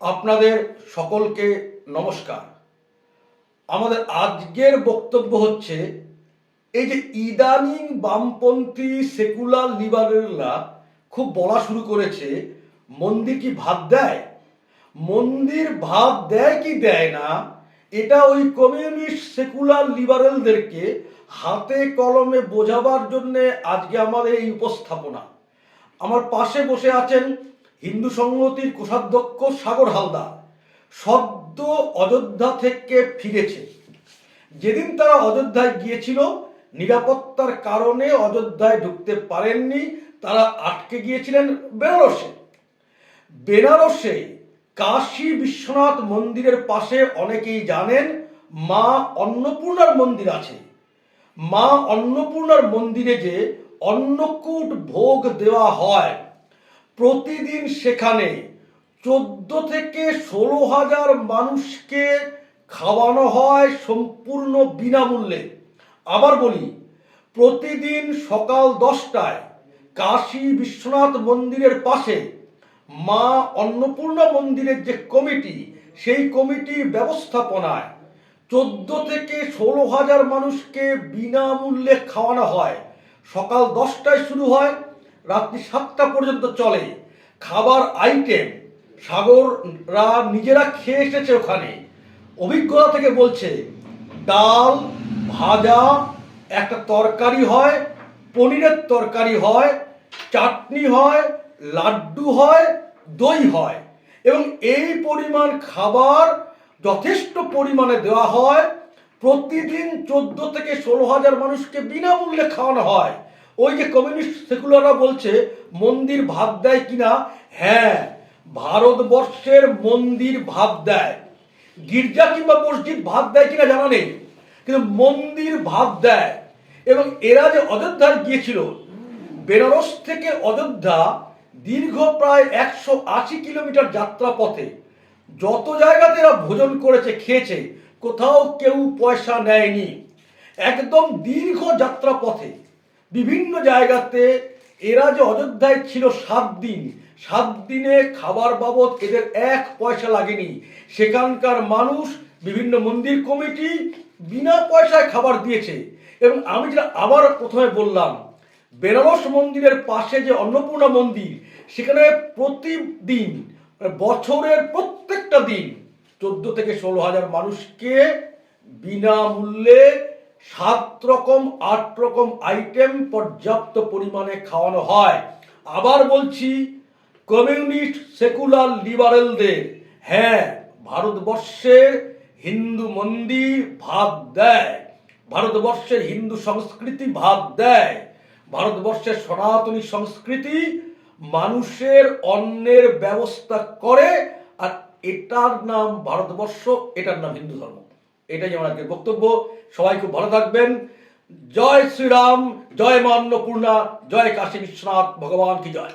আপনাদের সকলকে নমস্কার। আমাদের আজকের বক্তব্য হচ্ছে, এই যে ইদানিং বামপন্থী সেকুলার লিবারেলরা খুব বলা শুরু করেছে, মন্দির কি ভাত দেয়? মন্দির ভাত দেয় কি দেয় না? এটা ওই কমিউনিস্ট সেকুলার লিবারেলদেরকে হাতে কলমে বোঝাবার জন্যে আজকে আমাদের এই উপস্থাপনা। আমার পাশে বসে আছেন হিন্দু সংহতির কোষাধ্যক্ষ সাগর হালদার সদ্য অযোধ্যা থেকে ফিরেছে। যেদিন তারা অযোধ্যায় গিয়েছিল, নিরাপত্তার কারণে অযোধ্যায় ঢুকতে পারেননি, তারা আটকে গিয়েছিলেন বেনারসে। বেনারসে কাশী বিশ্বনাথ মন্দিরের পাশে অনেকেই জানেন, মা অন্নপূর্ণার মন্দির আছে। মা অন্নপূর্ণার মন্দিরে যে অন্নকূট ভোগ দেওয়া হয় প্রতিদিন সেখানে চোদ্দ থেকে ষোলো হাজার মানুষকে খাওয়ানো হয় সম্পূর্ণ বিনামূল্যে। আবার বলি, প্রতিদিন সকাল দশটায় কাশী বিশ্বনাথ মন্দিরের পাশে মা অন্নপূর্ণা মন্দিরের যে কমিটি, সেই কমিটির ব্যবস্থাপনায় চোদ্দ থেকে ষোলো হাজার মানুষকে বিনামূল্যে খাওয়ানো হয়। সকাল দশটায় শুরু হয় রাত্রি সাতটা পর্যন্ত চলে। খাবার আইটেম সাগররা নিজেরা খেয়ে এসেছে ওখানে। অভিজ্ঞতা থেকে বলছে, ডাল, ভাজা, একটা তরকারি হয়, পনিরের তরকারি হয়, চাটনি হয়, লাড্ডু হয়, দই হয়। এবং এই পরিমাণ খাবার যথেষ্ট পরিমাণে দেওয়া হয়। প্রতিদিন চোদ্দ থেকে ষোলো হাজার মানুষকে বিনামূল্যে খাওয়ানো হয়। ওই যে কমিউনিস্ট সেকুলাররা বলছে, মন্দির ভাব দেয় কিনা? হ্যাঁ ভারতবর্ষের মন্দির ভাব দেয়। গির্জা কিংবা মসজিদ ভাব দেয় কিনা জানা নেই, কিন্তু মন্দির ভাব দেয়। এবং এরা যে অযোধ্যায় গিয়েছিল, বেনারস থেকে অযোধ্যা দীর্ঘ প্রায় একশো আশি কিলোমিটার যাত্রা পথে, যত জায়গাতে এরা ভোজন করেছে, খেয়েছে, কোথাও কেউ পয়সা নেয়নি। একদম দীর্ঘ যাত্রা পথে বিভিন্ন জায়গাতে এরা যে অযোধ্যায় ছিল সাত দিন, সাত দিনে খাবার বাবদ এদের এক পয়সা লাগেনি। সেখানকার মানুষ, বিভিন্ন মন্দির কমিটি বিনা পয়সায় খাবার দিয়েছে। এবং আমি যেটা আবার প্রথমে বললাম, বেনারস মন্দিরের পাশে যে অন্নপূর্ণা মন্দির, সেখানে প্রতিদিন, বছরের প্রত্যেকটা দিন চোদ্দ থেকে ষোলো হাজার মানুষকে বিনামূল্যে সাত রকম, আট রকম আইটেম পর্যাপ্ত পরিমাণে খাওয়ানো হয়। আবার বলছি কমিউনিস্ট সেকুলার লিবারেলদের হ্যাঁ ভারতবর্ষের হিন্দু মন্দির ভাব দেয় ভারতবর্ষের হিন্দু সংস্কৃতি ভাব দেয় ভারতবর্ষের সনাতনী সংস্কৃতি মানুষের অন্নের ব্যবস্থা করে, আর এটার নাম ভারতবর্ষ, এটার নাম হিন্দু ধর্ম। এটাই আমার আজকের বক্তব্য। সবাই খুব ভালো থাকবেন। জয় শ্রীরাম, জয় মান্যপূর্ণা, জয় কাশী বিশ্বনাথ, ভগবান কি জয়।